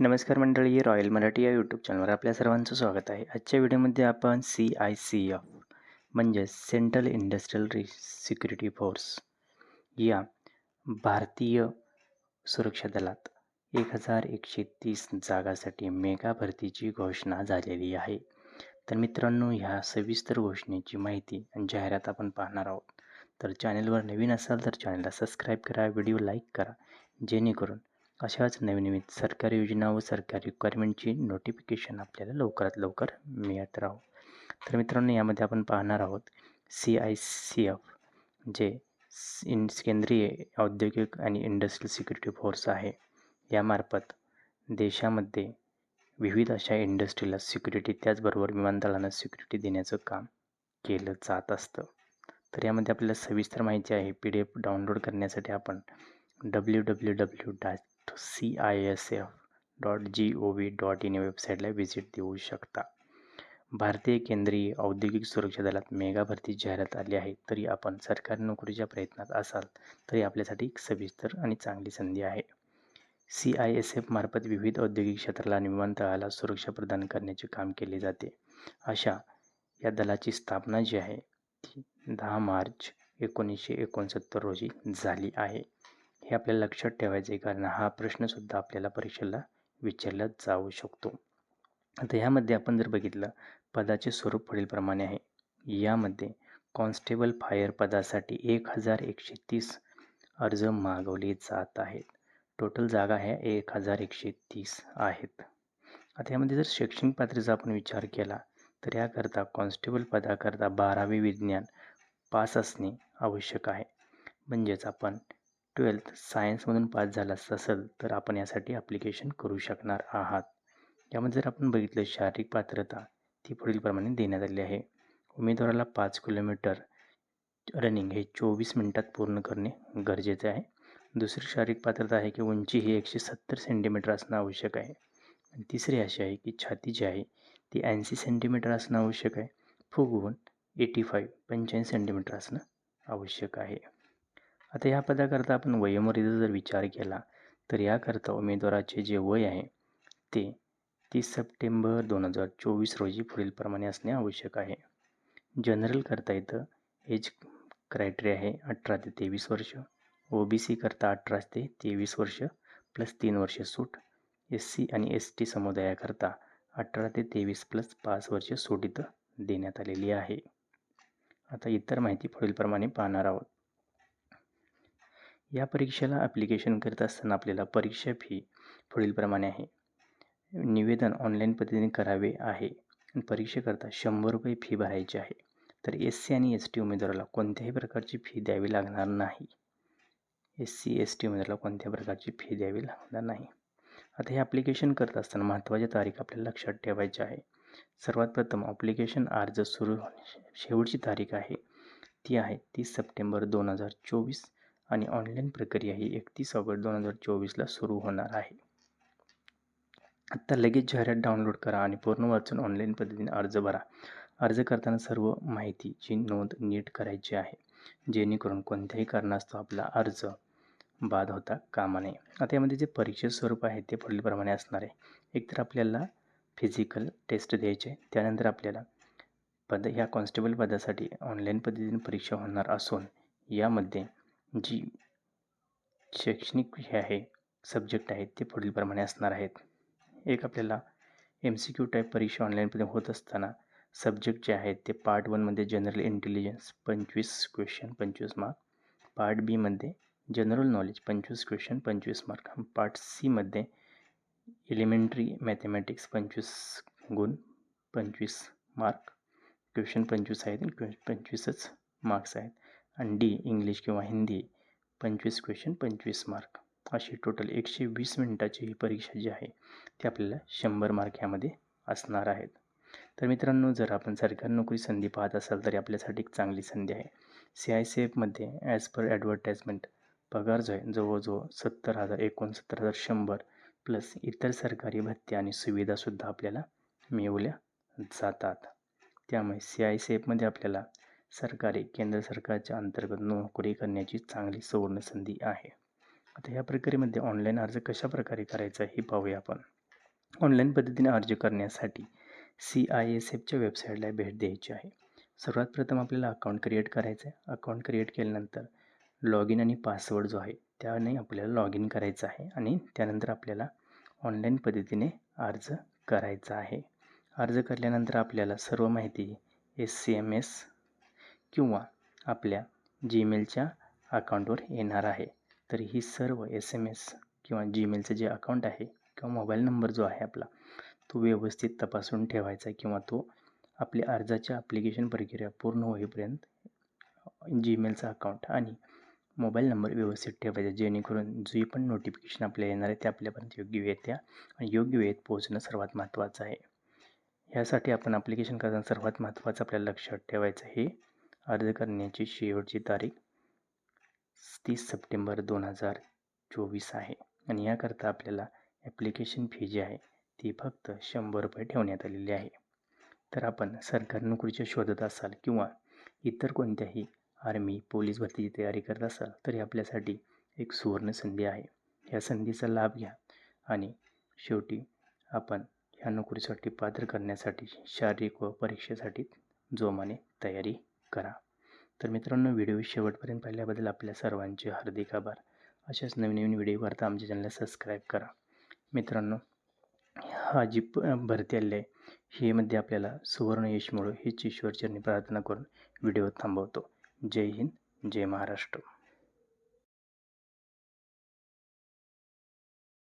नमस्कार मंडळी रॉयल मराठी या यूट्यूब चॅनलवर आपल्या सर्वांचं स्वागत आहे. आजच्या व्हिडिओमध्ये आपण सी आय सी एफ म्हणजेच सेंट्रल इंडस्ट्रियल रि सिक्युरिटी फोर्स या भारतीय सुरक्षा दलात एक हजार एकशे तीस जागासाठी मेगा भरतीची घोषणा झालेली आहे. तर मित्रांनो ह्या सविस्तर घोषणेची माहिती आणि जाहिरात आपण पाहणार आहोत. तर चॅनलवर नवीन असाल तर चॅनलला सबस्क्राईब करा व्हिडिओ लाईक करा जेणेकरून अशाच नवीन नवीन सरकारी योजना व सरकारी रिक्वायरमेंटची नोटिफिकेशन आपल्याला लवकरात लवकर मिळत राहू. तर मित्रांनो यामध्ये आपण पाहणार आहोत सी आय सी एफ जे इन केंद्रीय औद्योगिक आणि इंडस्ट्रियल सिक्युरिटी फोर्स आहे. यामार्फत देशामध्ये विविध अशा इंडस्ट्रीला सिक्युरिटी त्याचबरोबर विमानतळांना सिक्युरिटी देण्याचं काम केलं जात असतं. तर यामध्ये आपल्याला सविस्तर माहिती आहे. पी डी एफ डाउनलोड करण्यासाठी आपण W W W dot C I S F dot G O V dot in या वेबसाईटला व्हिजिट देऊ शकता. भारतीय केंद्रीय औद्योगिक सुरक्षा दलात मेगा भरती जाहिरात आली आहे तरी आपण सरकारी नोकरीच्या प्रयत्नात असाल तरी आपल्यासाठी एक सविस्तर आणि चांगली संधी आहे. सी आय एस एफ मार्फत विविध औद्योगिक क्षेत्राला आणि विमानतळाला सुरक्षा प्रदान करण्याचे काम केले जाते. अशा या दलाची स्थापना जी आहे ती दहा मार्च एकोणीसशे एकोणसत्तर रोजी झाली आहे. हे आपल्याला लक्षात ठेवायचे आहे कारण हा प्रश्नसुद्धा आपल्याला परीक्षेला विचारला जाऊ शकतो. आता ह्यामध्ये आपण जर बघितलं पदाचे स्वरूप पुढीलप्रमाणे आहे. यामध्ये कॉन्स्टेबल फायर पदासाठी एक हजार एकशे तीस अर्ज मागवले जात आहेत. टोटल जागा ह्या एक हजार एकशे तीस आहेत. आता यामध्ये जर शैक्षणिक पात्रतेचा आपण विचार केला तर याकरता कॉन्स्टेबल पदाकरता बारावी विज्ञान पास असणे आवश्यक आहे. म्हणजेच आपण ट्वेल्थ सायन्समधून पास झाला असेल तर आपण यासाठी ॲप्लिकेशन करू शकणार आहात. यामध्ये जर आपण बघितलं शारीरिक पात्रता ती पुढीलप्रमाणे देण्यात आली आहे. उमेदवाराला पाच किलोमीटर रनिंग हे चोवीस मिनिटात पूर्ण करणे गरजेचे आहे. दुसरी शारीरिक पात्रता आहे की उंची ही एकशे सत्तर सेंटीमीटर असणं आवश्यक आहे. आणि तिसरी अशी आहे की छाती जी आहे ती ऐंशी सेंटीमीटर असणं आवश्यक आहे. फुगवून एटी फाईव्ह पंच्याऐंशी सेंटीमीटर असणं आवश्यक आहे. आता ह्या पदाकरता आपण वयोमर्यादेचा जर विचार केला तर याकरता उमेदवाराचे जे वय आहे ते तीस सप्टेंबर दोन हजार चोवीस रोजी पुढीलप्रमाणे असणे आवश्यक आहे. जनरल करता येतं एज क्रायटेरिया आहे अठरा ते तेवीस वर्ष ओ बी सी करता अठरा ते तेवीस वर्ष प्लस तीन वर्ष सूट एस सी आणि एस टी समुदायाकरता अठरा ते तेवीस प्लस पाच वर्ष सूट इथं देण्यात आलेली आहे. आता इतर माहिती पुढीलप्रमाणे पाहणार आहोत. या परीक्षेला ॲप्लिकेशन करत असताना आपल्याला परीक्षा फी पुढीलप्रमाणे आहे. निवेदन ऑनलाईन पद्धतीने करावे आहे. परीक्षेकरता शंभर रुपये फी भरायची आहे. तर एस सी आणि एस टी उमेदवाराला कोणत्याही प्रकारची फी द्यावी लागणार नाही. एस सी एस टी उमेदवाराला कोणत्याही प्रकारची फी द्यावी लागणार नाही. आता हे ॲप्लिकेशन करत असताना महत्त्वाच्या तारीख आपल्याला लक्षात ठेवायची आहे. सर्वात प्रथम ॲप्लिकेशन अर्ज सुरू शेवटची तारीख आहे. ती आहे तीस सप्टेंबर दोन हजार चोवीस. आणि ऑनलाईन प्रक्रिया ही एकतीस ऑगस्ट दोन हजार चोवीसला सुरू होणार आहे. आत्ता लगेच जाहिरात डाउनलोड करा आणि पूर्ण वाचून ऑनलाईन पद्धतीने अर्ज भरा. अर्ज करताना सर्व माहितीची नोंद नीट करायची आहे. जेणेकरून कोणत्याही कारणास्तव आपला अर्ज बाद होता कामा नये. आता यामध्ये जे परीक्षेचं स्वरूप आहे ते पुढीलप्रमाणे असणार आहे. एकतर आपल्याला फिजिकल टेस्ट द्यायचे त्यानंतर आपल्याला पद ह्या कॉन्स्टेबल पदासाठी ऑनलाईन पद्धतीने परीक्षा होणार असून यामध्ये जी शैक्षणिक हे आहे सब्जेक्ट आहेत ते पुढीलप्रमाणे असणार आहेत. एक आपल्याला एम सी क्यू टाईप परीक्षा ऑनलाईनमध्ये होत असताना सब्जेक्ट जे आहेत ते पार्ट वनमध्ये जनरल इंटेलिजन्स पंचवीस क्वेश्चन पंचवीस मार्क पार्ट बीमध्ये जनरल नॉलेज पंचवीस क्वेश्चन पंचवीस मार्क पार्ट सीमध्ये एलिमेंटरी मॅथमॅटिक्स पंचवीस गुण पंचवीस मार्क क्वेश्चन पंचवीस आहेत आणि पंचवीसच मार्क्स आहेत. आणि डी इंग्लिश किंवा हिंदी पंचवीस क्वेश्चन पंचवीस मार्क अशी टोटल एकशे वीस मिनटाची ही परीक्षा जी आहे ती आपल्याला शंभर मार्क यामध्ये असणार आहेत. तर मित्रांनो जर आपण सरकारी नोकरी संधी पाहत असाल तरी आपल्यासाठी एक चांगली संधी आहे. सी आय सी एफमध्ये ॲज पर ॲडव्हर्टाईजमेंट पगार जो आहे जवळजवळ सत्तर हजार एकोणसत्तर हजार शंभर प्लस इतर सरकारी भत्ते आणि सुविधासुद्धा आपल्याला मिळवल्या जातात. त्यामुळे सी आय सी एफमध्ये आपल्याला सरकारी केंद्र सरकारच्या अंतर्गत नोकरी करण्याची चांगली सुवर्ण संधी आहे. आता ह्या प्रक्रियेमध्ये ऑनलाईन अर्ज कशा प्रकारे करायचा हे पाहूया आपण. ऑनलाईन पद्धतीने अर्ज करण्यासाठी सी आय एस एफच्या वेबसाईटला भेट द्यायची आहे. सर्वात प्रथम आपल्याला अकाउंट क्रिएट करायचं आहे. अकाउंट क्रिएट केल्यानंतर लॉग इन आणि पासवर्ड जो आहे त्याने आपल्याला लॉग इन करायचं आहे आणि त्यानंतर आपल्याला ऑनलाईन पद्धतीने अर्ज करायचा आहे. अर्ज केल्यानंतर आपल्याला सर्व माहिती एस सी एम एस किंवा आपल्या जीमेलच्या अकाउंटवर येणार आहे. तर ही सर्व एस एम एस किंवा जीमेलचं जे अकाउंट आहे किंवा मोबाईल नंबर जो आहे आपला तो व्यवस्थित तपासून ठेवायचा किंवा तो आपल्या अर्जाच्या ॲप्लिकेशन प्रक्रिया पूर्ण होईपर्यंत जीमेलचा अकाउंट आणि मोबाईल नंबर व्यवस्थित ठेवायचा जेणेकरून जी पण नोटिफिकेशन आपल्याला येणार आहे ते आपल्यापर्यंत योग्य वेळेत त्या आणि योग्य वेळेत पोहोचणं सर्वात महत्त्वाचं आहे. ह्यासाठी आपण ॲप्लिकेशन करताना सर्वात महत्त्वाचं आपल्याला लक्षात ठेवायचं हे अर्ज करण्याची शेवटची तारीख तीस सप्टेंबर दोन हजार चोवीस आहे. आणि याकरता आपल्याला ॲप्लिकेशन फी जी आहे ती फक्त शंभर रुपये ठेवण्यात आलेली आहे. तर आपण सरकारी नोकरीच्या शोधत असाल किंवा इतर कोणत्याही आर्मी पोलीस भरतीची तयारी करत असाल तरी आपल्यासाठी एक सुवर्ण संधी आहे. या संधीचा लाभ घ्या आणि शेवटी आपण ह्या नोकरीसाठी पात्र करण्यासाठी शारीरिक व परीक्षेसाठी जोमाने तयारी करा. तर मित्रांनो व्हिडिओ शेवटपर्यंत पाहिल्याबद्दल आपल्या सर्वांचे हार्दिक आभार. अशाच नवीन नवीन व्हिडिओ करता आमच्या चॅनलला सबस्क्राईब करा. मित्रांनो हा जी प भरती आली आहे हेमध्ये आपल्याला सुवर्ण यश मिळो हीच ईश्वरचरणी प्रार्थना करून व्हिडिओ थांबवतो. जय हिंद जय महाराष्ट्र.